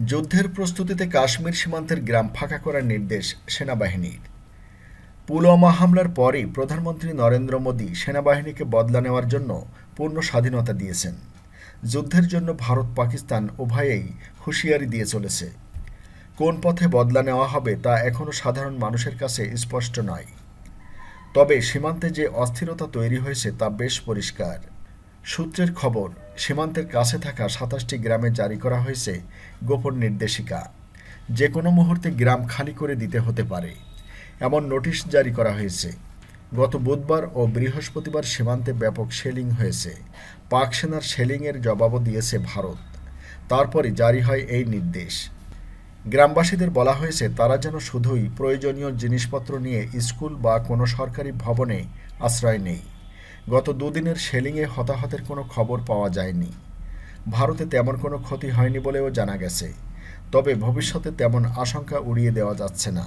যুদ্ধের প্রস্তুতিতে কাশ্মীর সীমান্তের গ্রাম ফাঁকা করার নির্দেশ সেনাবাহিনীর। পুলওয়ামা হামলার পরই প্রধানমন্ত্রী নরেন্দ্র মোদী সেনাবাহিনীকে বদলা নেওয়ার জন্য পূর্ণ স্বাধীনতা দিয়েছেন। যুদ্ধের জন্য ভারত পাকিস্তান উভয়েই হুঁশিয়ারি দিয়ে চলেছে। কোন পথে বদলা নেওয়া হবে তা এখনও সাধারণ মানুষের কাছে স্পষ্ট নয়। তবে সীমান্তে যে অস্থিরতা তৈরি হয়েছে তা বেশ পরিষ্কার। সূত্রের খবর, সীমান্তের কাছে থাকা সাতাশটি গ্রামে জারি করা হয়েছে গোপন নির্দেশিকা। যে কোনো মুহূর্তে গ্রাম খালি করে দিতে হতে পারে। এমন নোটিশ জারি করা হয়েছে। গত বুধবার ও বৃহস্পতিবার সীমান্তে ব্যাপক শেলিং হয়েছে। পাক সেনার শেলিংয়ের জবাবও দিয়েছে ভারত। তারপরে জারি হয় এই নির্দেশ। গ্রামবাসীদের বলা হয়েছে, তারা যেন শুধুই প্রয়োজনীয় জিনিসপত্র নিয়ে স্কুল বা কোনো সরকারি ভবনে আশ্রয় নেই গত দুদিনের শেলিংয়ে হতাহতের কোনো খবর পাওয়া যায়নি। ভারতে তেমন কোনো ক্ষতি হয়নি বলেও জানা গেছে। তবে ভবিষ্যতে তেমন আশঙ্কা উড়িয়ে দেওয়া যাচ্ছে না।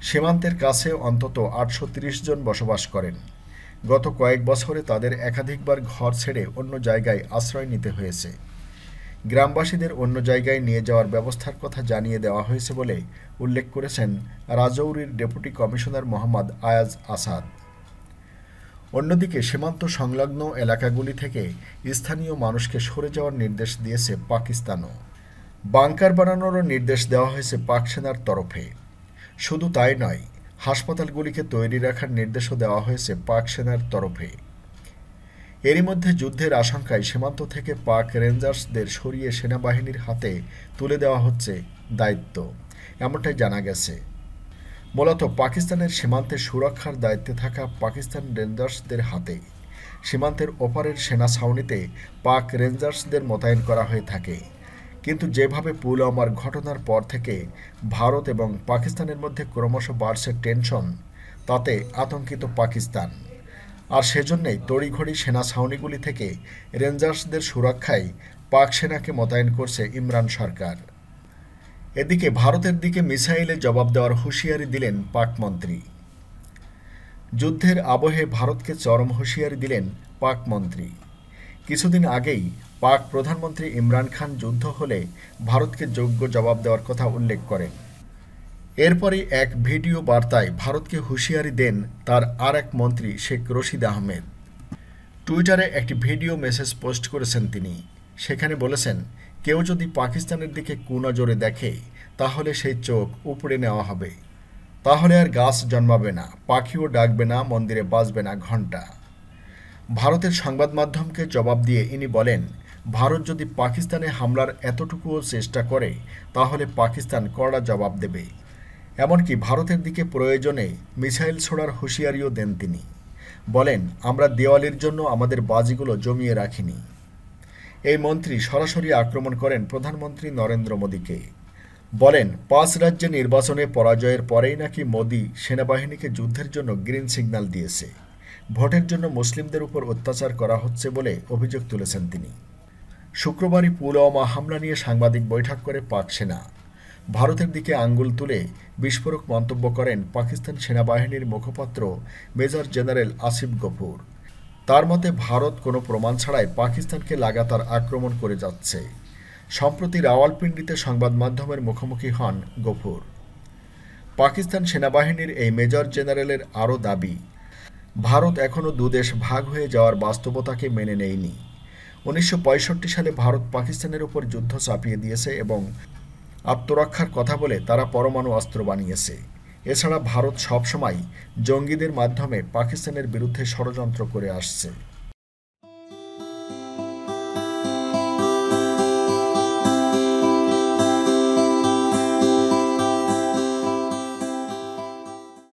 সীমান্তের কাছে অন্তত আটশো ত্রিশ জন বসবাস করেন। গত কয়েক বছরে তাদের একাধিকবার ঘর ছেড়ে অন্য জায়গায় আশ্রয় নিতে হয়েছে। গ্রামবাসীদের অন্য জায়গায় নিয়ে যাওয়ার ব্যবস্থার কথা জানিয়ে দেওয়া হয়েছে বলে উল্লেখ করেছেন রাজৌরির ডেপুটি কমিশনার মোহাম্মদ আয়াজ আসাদ। অন্যদিকে সীমান্ত সংলগ্ন এলাকাগুলি থেকে স্থানীয় মানুষকে সরে যাওয়ার নির্দেশ দিয়েছে পাকিস্তানও। বাংকার বানানোরও নির্দেশ দেওয়া হয়েছে পাক সেনার তরফে। শুধু তাই নয়, হাসপাতালগুলিকে তৈরি রাখার নির্দেশও দেওয়া হয়েছে পাক সেনার তরফে। এরই মধ্যে যুদ্ধের আশঙ্কায় সীমান্ত থেকে পাক রেঞ্জার্সদের সরিয়ে সেনাবাহিনীর হাতে তুলে দেওয়া হচ্ছে দায়িত্ব, এমনটাই জানা গেছে। মূলত পাকিস্তানের সীমান্তে সুরক্ষার দায়িত্বে থাকা পাকিস্তান রেঞ্জার্সদের হাতে। সীমান্তের ওপারের সেনা ছাউনিতে পাক রেঞ্জার্সদের মোতায়েন করা হয়ে থাকে। কিন্তু যেভাবে পুলওয়ামার ঘটনার পর থেকে ভারত এবং পাকিস্তানের মধ্যে ক্রমশ বাড়ছে টেনশন, তাতে আতঙ্কিত পাকিস্তান। আর সেজন্যই তড়িঘড়ি সেনা ছাউনিগুলি থেকে রেঞ্জার্সদের সুরক্ষায় পাক সেনাকে মোতায়েন করছে ইমরান সরকার। এদিকে ভারতের দিকে মিসাইলে জবাব দেওয়ার হুঁশিয়ারি দিলেন পাক মন্ত্রী। যুদ্ধের আবহে ভারতকে চরম হুঁশিয়ারি দিলেন পাক মন্ত্রী। কিছুদিন আগেই পাক প্রধানমন্ত্রী ইমরান খান যুদ্ধ হলে ভারতকে যোগ্য জবাব দেওয়ার কথা উল্লেখ করেন। এরপরে এক ভিডিও বার্তায় ভারতকে হুঁশিয়ারি দেন তার আর এক মন্ত্রী শেখ রশিদ আহমেদ। টুইটারে একটি ভিডিও মেসেজ পোস্ট করেছেন তিনি। সেখানে বলেছেন কেউ যদি পাকিস্তানের দিকে কুনজরে দেখে, তাহলে সেই চোখ উপড়ে নেওয়া হবে। তাহলে আর গাছ জন্মাবে না, পাখিও ডাকবে না, মন্দিরে বাজবে না ঘণ্টা। ভারতের সংবাদ মাধ্যমকে জবাব দিয়ে ইনি বলেন, ভারত যদি পাকিস্তানে হামলার এতটুকুও চেষ্টা করে, তাহলে পাকিস্তান কড়া জবাব দেবে। এমনকি ভারতের দিকে প্রয়োজনে মিসাইল ছোড়ার হুঁশিয়ারিও দেন তিনি। বলেন, আমরা দেওয়ালির জন্য আমাদের বাজিগুলো জমিয়ে রাখিনি। এই মন্ত্রী সরাসরি আক্রমণ করেন প্রধানমন্ত্রী নরেন্দ্র মোদীকে। বলেন, পাঁচ রাজ্যে নির্বাচনে পরাজয়ের পরেই নাকি মোদী সেনাবাহিনীকে যুদ্ধের জন্য গ্রিন সিগন্যাল দিয়েছে। ভোটের জন্য মুসলিমদের উপর অত্যাচার করা হচ্ছে বলে অভিযোগ তুলেছেন তিনি। শুক্রবারই পুলওয়ামা হামলা নিয়ে সাংবাদিক বৈঠক করে পাক সেনা। ভারতের দিকে আঙ্গুল তুলে বিস্ফোরক মন্তব্য করেন পাকিস্তান সেনাবাহিনীর মুখপাত্র মেজর জেনারেল আসিফ গফুর। তার মতে ভারত কোনো প্রমাণ ছাড়াই পাকিস্তানকে লাগাতার আক্রমণ করে যাচ্ছে। সম্প্রতি রাওয়ালপিন্ডিতে সংবাদ মাধ্যমের মুখোমুখি হন গফুর। পাকিস্তান সেনাবাহিনীর এই মেজর জেনারেলের আরও দাবি, ভারত এখনও দুদেশ ভাগ হয়ে যাওয়ার বাস্তবতাকে মেনে নেয়নি। উনিশশো পঁয়ষট্টি সালে ভারত পাকিস্তানের উপর যুদ্ধ চাপিয়ে দিয়েছে এবং আত্মরক্ষার কথা বলে তারা পরমাণু অস্ত্র বানিয়েছে। এছাড়া ভারত সবসময় জঙ্গিদের মাধ্যমে পাকিস্তানের বিরুদ্ধে ষড়যন্ত্র করে আসছে।